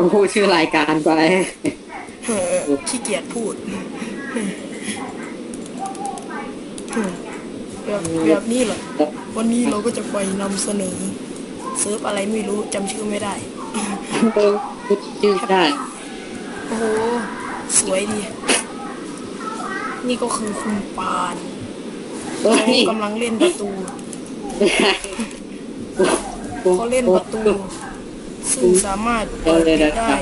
ก็พูดชื่อรายการไปเออขี้เกียจพูดแบบแบบนี้เหรอวันนี้เราก็จะไปนำเสนอเซิร์ฟอะไรไม่รู้จำชื่อไม่ได้พูดชื่อได้โอ้โหสวยดี นี่ก็คือคุณปานเฮ้ยเขากำลังเล่นประตูไม่ใช่เขาเล่นประตู ซึ่งสามารถเปิดปิดได้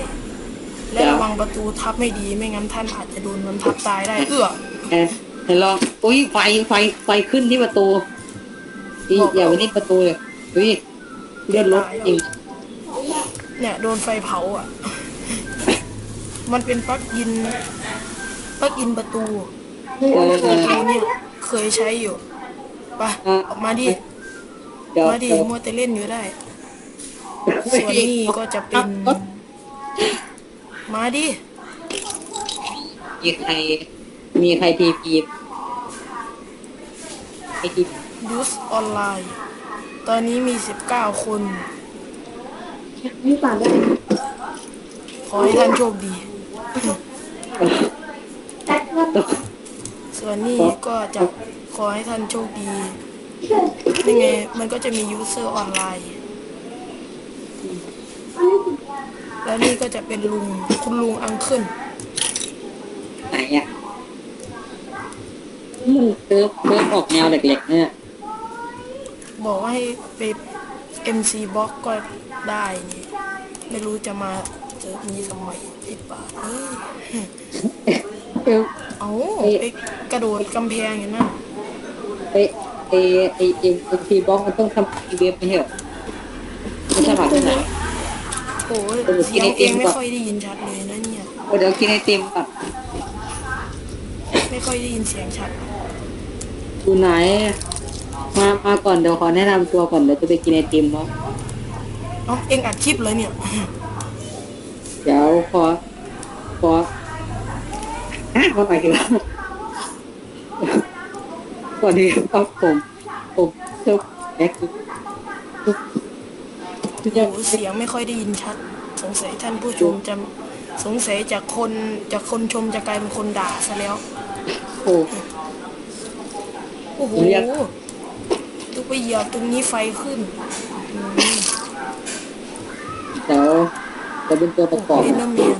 และระวังประตูทับไม่ดีไม่งั้นท่านอาจจะโดนมันทับตายได้เอื้อเอ้ยเห็นลองอุ้ยไฟไฟไฟขึ้นที่ประตูอีอย่าไปนี่ประตูเลยอุ้ยเลื่อนรถจริงเนี่ยโดนไฟเผาอะ มันเป็นปลั๊กอินปลั๊กอินประตูเออประตูเนี่ยเคยใช้อยู่ไปออกมาดิเดี๋ยวมาดิเดี๋ยวมัวแต่เล่นอยู่ได้ ส่วนนี้ก็จะเป็นมาดิมีใคร มีใครทีพีไอทียูสออนไลน์ ตอนนี้มี19คนนี่ป่านได้ ขอให้ท่านโชคดีตกส่วนนี้ก็จะขอให้ท่านโชคดียังไงมันก็จะมียูเซอร์ออนไลน์ แล้วนี่ก็จะเป็นลุงคุณลุงอังเคิลไหนอะมันเติร์ฟเติร์ฟออกแนวเหล็กๆเนี่ยบอกว่าให้ไป MC Box ก็ได้นี่ไม่รู้จะมาเจอมีสมัยไอ้ป่าเอ้ยเออเอาไปกระโดดกำแพงอย่างนั้นไอไอไอไอไอทีบล็อกมันต้องทำอีเวนต์ไม่ใช่เหรอ ไม่ใช่ผ่านที่ไหน โอ้ยเออเสียงกินไอติเองมไม่ก่อนค่อยได้ยินชัดเลยนะเนี่ย เดี๋ยวกินไอติมก่อนไม่ค่อยได้ยินเสียงชัด อยู่ไหน มามาก่อนเดี๋ยวขอแนะนำตัวก่อนเดี๋ยวจะไปกินไอติมเนาะเอ้าเอ็งอัดคลิปเลยเนี่ย เดี๋ยวขอขอฮะมาใหม่กันแล้วสวัสดีครับผมผมเจ้าแม็กซ์ยัง โอ้เสียงไม่ค่อยได้ยินชัด สงสัยท่านผู้ชมจะสงสัยจากคนจากคนชมจะกลายเป็นคนด่าซะแล้ว โอ้ โอ้โหเรียก ดูไปเหยียบตรงนี้ไฟขึ้นอืมเดี๋ยวจะเป็นตัวประกอบเอ็นเดอร์แมน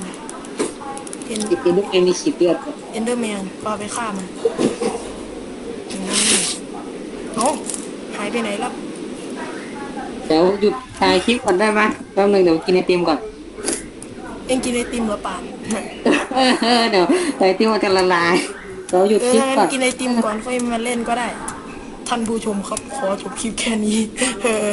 เอ็นอีกทีนึงเองมีฉีดเลือดเอ็นเดอร์แมนปาไปฆ่ามันอืมเอ้าหายไปไหนแล้ว เดี๋ยวหยุดถ่ายคลิปก่อนได้ไหมแป๊บนึงเดี๋ยวกินไอติมก่อนเอ็งกินไอติมเหรอป่านเออเดี๋ยวไอติมมันจะละลายเดี๋ยวหยุดเออคลิปงั้ก่อนนกินไอติมก่อนค่อยมาเล่นก็ได้ ท่านผู้ชมครับ ขอจบคลิปแค่นี้เออ